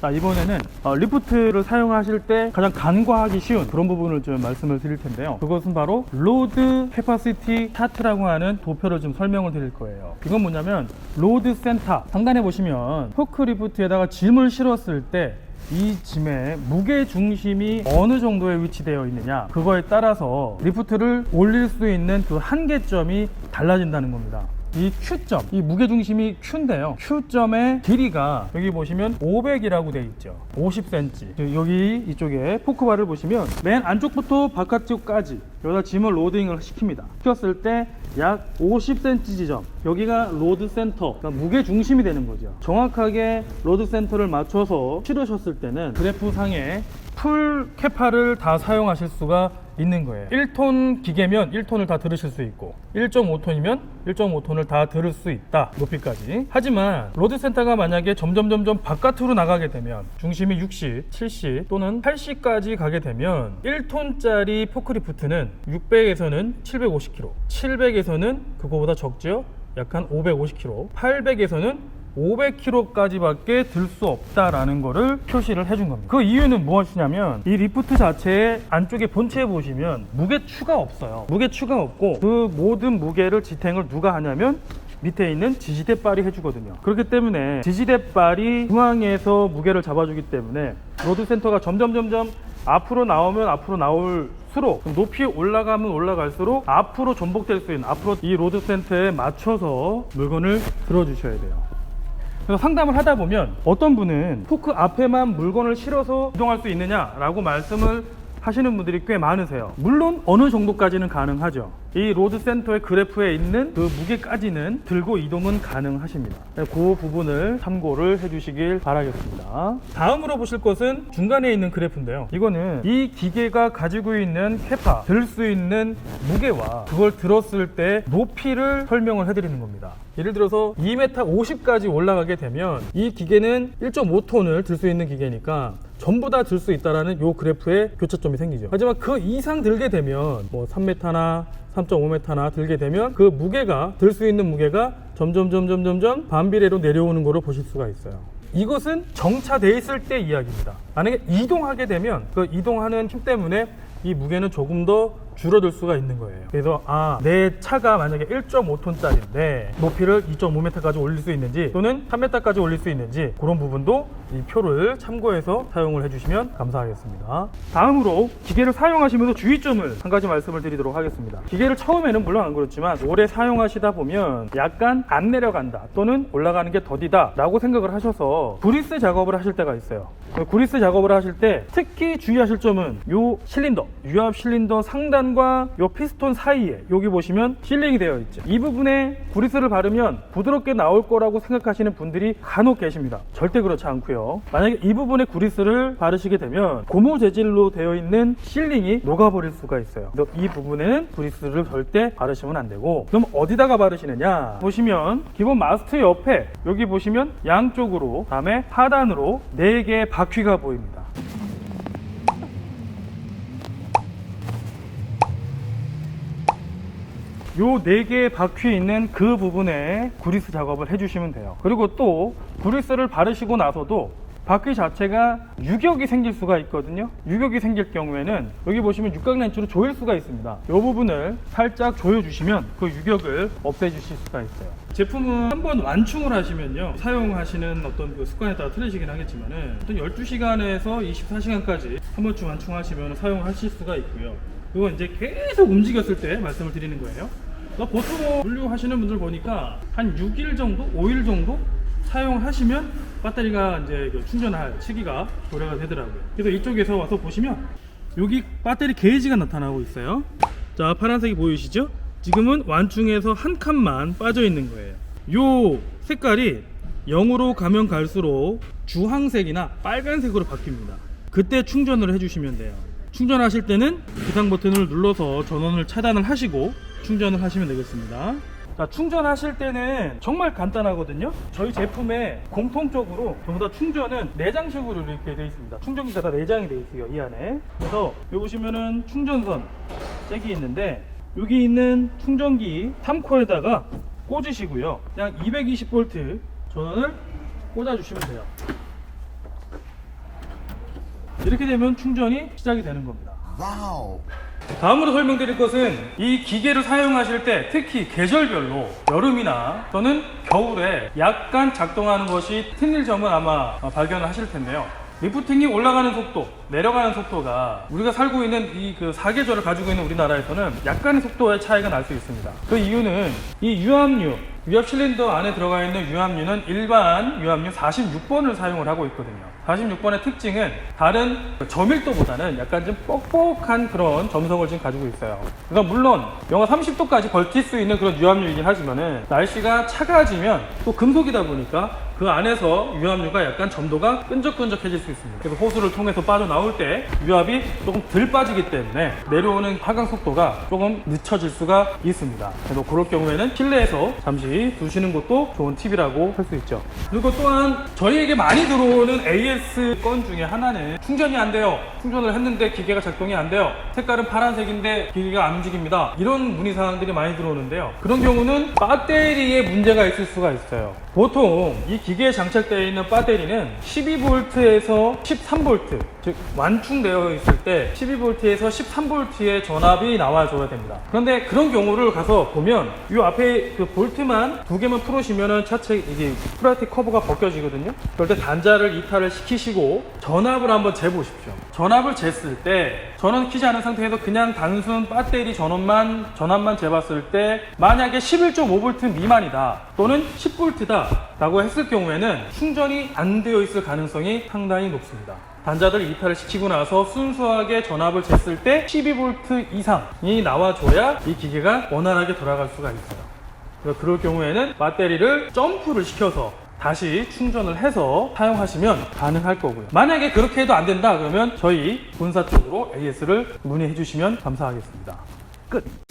자, 이번에는 어, 리프트를 사용하실 때 가장 간과하기 쉬운 그런 부분을 좀 말씀을 드릴 텐데요. 그것은 바로 로드 캐파시티 차트라고 하는 도표를 좀 설명을 드릴 거예요. 이건 뭐냐면 로드 센터 상단에 보시면 포크 리프트에다가 짐을 실었을 때이 짐의 무게 중심이 어느 정도에 위치되어 있느냐 그거에 따라서 리프트를 올릴 수 있는 그 한계점이 달라진다는 겁니다. 이 Q점, 이 무게중심이 Q인데요. Q점의 길이가 여기 보시면 500이라고 되어 있죠. 50cm. 여기 이쪽에 포크바를 보시면 맨 안쪽부터 바깥쪽까지 여기다 짐을 로딩을 시킵니다. 시켰을 때 약 50cm 지점. 여기가 로드 센터, 그러니까 무게 중심이 되는 거죠. 정확하게 로드 센터를 맞춰서 실으셨을 때는 그래프 상에 풀 캐파를 다 사용하실 수가 있는 거예요. 1톤 기계면 1톤을 다 들으실 수 있고 1.5톤이면 1.5톤을 다 들을 수 있다 높이까지 하지만 로드 센터가 만약에 점점 점점 바깥으로 나가게 되면 중심이 60, 70 또는 80까지 가게 되면 1톤짜리 포크리프트는 600에서는 750kg 700에서는 그거보다 적죠 약한 550kg 800에서는 500kg까지밖에 들 수 없다라는 거를 표시를 해준 겁니다. 그 이유는 무엇이냐면 이 리프트 자체의 안쪽에 본체에 보시면 무게 추가 없어요. 무게 추가 없고 그 모든 무게를 지탱을 누가 하냐면 밑에 있는 지지대빨이 해주거든요. 그렇기 때문에 지지대빨이 중앙에서 무게를 잡아주기 때문에 로드 센터가 점점 점점 앞으로 나오면 앞으로 나올수록 높이 올라가면 올라갈수록 앞으로 전복될 수 있는 앞으로 이 로드 센터에 맞춰서 물건을 들어주셔야 돼요. 그래서 상담을 하다 보면 어떤 분은 포크 앞에만 물건을 실어서 이동할 수 있느냐라고 말씀을 하시는 분들이 꽤 많으세요. 물론 어느 정도까지는 가능하죠. 이 로드 센터의 그래프에 있는 그 무게까지는 들고 이동은 가능하십니다. 그 부분을 참고를 해주시길 바라겠습니다. 다음으로 보실 것은 중간에 있는 그래프인데요. 이거는 이 기계가 가지고 있는 캐파, 들 수 있는 무게와 그걸 들었을 때 높이를 설명을 해드리는 겁니다. 예를 들어서 2m 50까지 올라가게 되면 이 기계는 1.5톤을 들 수 있는 기계니까 전부 다 들 수 있다라는 요 그래프에 교차점이 생기죠. 하지만 그 이상 들게 되면 뭐 3m나 3.5m나 들게 되면 그 무게가 들 수 있는 무게가 점점 점점 점점 반비례로 내려오는 거를 보실 수가 있어요. 이것은 정차돼 있을 때 이야기입니다. 만약에 이동하게 되면 그 이동하는 힘 때문에 이 무게는 조금 더 줄어들 수가 있는 거예요. 그래서 아, 내 차가 만약에 1.5톤짜리인데 높이를 2.5m까지 올릴 수 있는지 또는 3m까지 올릴 수 있는지 그런 부분도 이 표를 참고해서 사용을 해주시면 감사하겠습니다. 다음으로 기계를 사용하시면서 주의점을 한 가지 말씀을 드리도록 하겠습니다. 기계를 처음에는 물론 안 그렇지만 오래 사용하시다 보면 약간 안 내려간다 또는 올라가는 게 더디다 라고 생각을 하셔서 구리스 작업을 하실 때가 있어요. 구리스 작업을 하실 때 특히 주의하실 점은 요 실린더, 유압 실린더 상단 과 요 피스톤 사이에 여기 보시면 실링이 되어 있죠. 이 부분에 구리스를 바르면 부드럽게 나올 거라고 생각하시는 분들이 간혹 계십니다. 절대 그렇지 않고요. 만약에 이 부분에 구리스를 바르시게 되면 고무 재질로 되어 있는 실링이 녹아버릴 수가 있어요. 그래서 이 부분에는 구리스를 절대 바르시면 안 되고 그럼 어디다가 바르시느냐 보시면 기본 마스트 옆에 여기 보시면 양쪽으로 다음에 하단으로 4개의 바퀴가 보입니다. 요 네 개의 바퀴 있는 그 부분에 구리스 작업을 해주시면 돼요. 그리고 또 구리스를 바르시고 나서도 바퀴 자체가 유격이 생길 수가 있거든요. 유격이 생길 경우에는 여기 보시면 육각렌치로 조일 수가 있습니다. 이 부분을 살짝 조여주시면 그 유격을 없애주실 수가 있어요. 제품은 한 번 완충을 하시면요. 사용하시는 어떤 그 습관에 따라 틀리시긴 하겠지만 은 어떤 12시간에서 24시간까지 한 번쯤 완충하시면 사용하실 수가 있고요. 그건 이제 계속 움직였을 때 말씀을 드리는 거예요. 보통 분류하시는 분들 보니까 한 6일 정도, 5일 정도 사용하시면 배터리가 이제 그 충전할 시기가 도래가 되더라고요. 그래서 이쪽에서 와서 보시면 여기 배터리 게이지가 나타나고 있어요. 자, 파란색이 보이시죠? 지금은 완충해서 한 칸만 빠져 있는 거예요. 요 색깔이 0으로 가면 갈수록 주황색이나 빨간색으로 바뀝니다. 그때 충전을 해주시면 돼요. 충전하실 때는 비상 버튼을 눌러서 전원을 차단을 하시고 충전을 하시면 되겠습니다. 자, 충전하실 때는 정말 간단하거든요. 저희 제품에 공통적으로 전부 다 충전은 내장식으로 이렇게 되어 있습니다. 충전기가 다 내장이 되어 있어요, 이 안에. 그래서 여기 보시면은 충전선 잭이 있는데 여기 있는 충전기 3코에다가 꽂으시고요. 그냥 220V 전원을 꽂아주시면 돼요. 이렇게 되면 충전이 시작이 되는 겁니다. Wow. 다음으로 설명드릴 것은 이 기계를 사용하실 때 특히 계절별로 여름이나 또는 겨울에 약간 작동하는 것이 틀릴 점은 아마 어, 발견을 하실 텐데요. 리프팅이 올라가는 속도, 내려가는 속도가 우리가 살고 있는 이 그 사계절을 가지고 있는 우리나라에서는 약간의 속도의 차이가 날 수 있습니다. 그 이유는 이 유압류, 유압 실린더 안에 들어가 있는 유압류는 일반 유압류 46번을 사용을 하고 있거든요. 46번의 특징은 다른 저밀도보다는 약간 좀 뻑뻑한 그런 점성을 지금 가지고 있어요. 그러니까 물론 영하 30도까지 버틸 수 있는 그런 유압류이긴 하지만은 날씨가 차가워지면 또 금속이다 보니까 그 안에서 유압류가 약간 점도가 끈적끈적해질 수 있습니다. 그래서 호수를 통해서 빠져나올 때 유압이 조금 덜 빠지기 때문에 내려오는 하강 속도가 조금 늦춰질 수가 있습니다. 그래서 그럴 경우에는 실내에서 잠시 두시는 것도 좋은 팁이라고 할 수 있죠. 그리고 또한 저희에게 많이 들어오는 AS 건 중에 하나는 충전이 안 돼요. 충전을 했는데 기계가 작동이 안 돼요. 색깔은 파란색인데 기계가 안 움직입니다. 이런 문의사항들이 많이 들어오는데요. 그런 경우는 배터리에 문제가 있을 수가 있어요. 보통 이 기계에 장착되어 있는 배터리는 12V에서 13V, 즉 완충되어 있을 때 12V에서 13V의 전압이 나와줘야 됩니다. 그런데 그런 경우를 가서 보면 이 앞에 그 볼트만 두 개만 풀으시면은 차체 이게 프라이티 커버가 벗겨지거든요. 그럴 때 단자를 이탈을 시키시고 전압을 한번 재보십시오. 전압을 쟀을 때 전원 키지 않은 상태에서 그냥 단순 배터리 전원만 전압만 재봤을 때 만약에 11.5V 미만이다 또는 10V다 라고 했을 경우에는 충전이 안 되어 있을 가능성이 상당히 높습니다. 단자들 이탈을 시키고 나서 순수하게 전압을 쟀을 때 12V 이상이 나와줘야 이 기계가 원활하게 돌아갈 수가 있어요. 그래서 그럴 경우에는 배터리를 점프를 시켜서 다시 충전을 해서 사용하시면 가능할 거고요. 만약에 그렇게 해도 안 된다 그러면 저희 본사 쪽으로 AS를 문의해 주시면 감사하겠습니다. 끝!